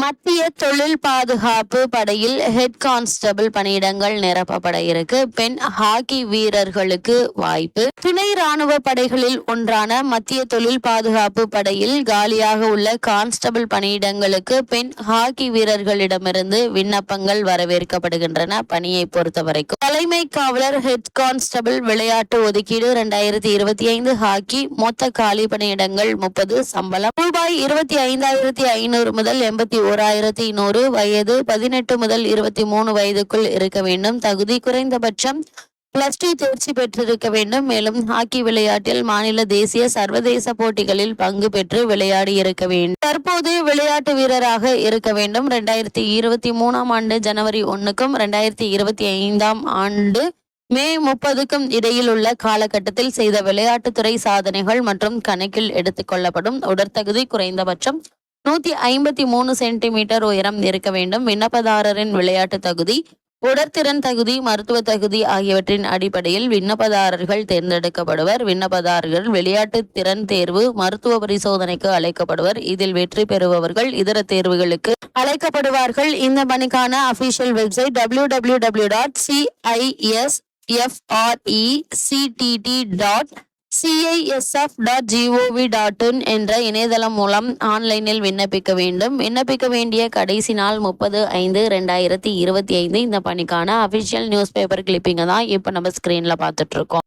மத்திய தொழில் பாதுகாப்பு படையில் ஹெட் கான்ஸ்டபிள் பணியிடங்கள் நிரப்பப்பட இருக்கு. பெண் ஹாக்கி வீரர்களுக்கு வாய்ப்பு. துணை ராணுவ படைகளில் ஒன்றான மத்திய தொழில் பாதுகாப்பு படையில் காலியாக உள்ள கான்ஸ்டபிள் பணியிடங்களுக்கு பெண் ஹாக்கி வீரர்களிடமிருந்து விண்ணப்பங்கள் வரவேற்கப்படுகின்றன பணியை பொறுத்தவரைக்கும். தலைமை காவலர் ஹெட் கான்ஸ்டபிள் விளையாட்டு ஒதுக்கீடு இரண்டாயிரத்தி இருபத்தி ஐந்து ஹாக்கி மொத்த காலி பணியிடங்கள் முப்பது சம்பளம். ரூபாய் இருபத்தி ஐந்தாயிரத்தி ஐநூறு முதல் எண்பத்தி ஓர் ஆயிரத்தி நூறு வயது பதினெட்டு முதல் இருபத்தி மூணு வயதுக்குள் இருக்க வேண்டும். தகுதி குறைந்தபட்சம் பிளஸ் டூ தேர்ச்சி பெற்றிருக்க வேண்டும். மேலும் ஹாக்கி விளையாட்டில் மாநில தேசிய சர்வதேச போட்டிகளில் பங்கு பெற்று விளையாடி இருக்க வேண்டும். தற்போது விளையாட்டு வீரராக இருக்க வேண்டும். ரெண்டாயிரத்தி இருபத்தி மூணாம் ஆண்டு ஜனவரி ஒன்னுக்கும் ரெண்டாயிரத்தி இருபத்தி ஐந்தாம் ஆண்டு மே முப்பதுக்கும் இடையில் உள்ள காலகட்டத்தில் செய்த விளையாட்டுத்துறை சாதனைகள் மற்றும் கணக்கில் எடுத்துக்கொள்ளப்படும் உடற்தகுதி குறைந்தபட்சம் நூத்தி ஐம்பத்தி மூணு சென்டிமீட்டர் உயரம் இருக்க வேண்டும். விண்ணப்பதாரரின் விளையாட்டு தகுதி உடற்திறன் தகுதி மருத்துவ தகுதி ஆகியவற்றின் அடிப்படையில் விண்ணப்பதாரர்கள் தேர்ந்தெடுக்கப்படுவர். விண்ணப்பதாரர்கள் விளையாட்டு திறன் தேர்வு மருத்துவ பரிசோதனைக்கு அழைக்கப்படுவர். இதில் வெற்றி பெறுபவர்கள் இதர தேர்வுகளுக்கு அழைக்கப்படுவார்கள். இந்த பணிக்கான official website W W W dot CIS FRE CTT dot CISF dot GOV dot in என்ற இணையதளம் மூலம் ஆன்லைனில் விண்ணப்பிக்க வேண்டும். விண்ணப்பிக்க வேண்டிய கடைசி நாள் முப்பது ஐந்து ரெண்டாயிரத்தி இருபத்தி ஐந்து. இந்த பணிக்கான அஃபிஷியல் நியூஸ் பேப்பர் கிளிப்பிங்கை தான் இப்போ நம்ம ஸ்க்ரீனில் பார்த்துட்டு இருக்கோம்.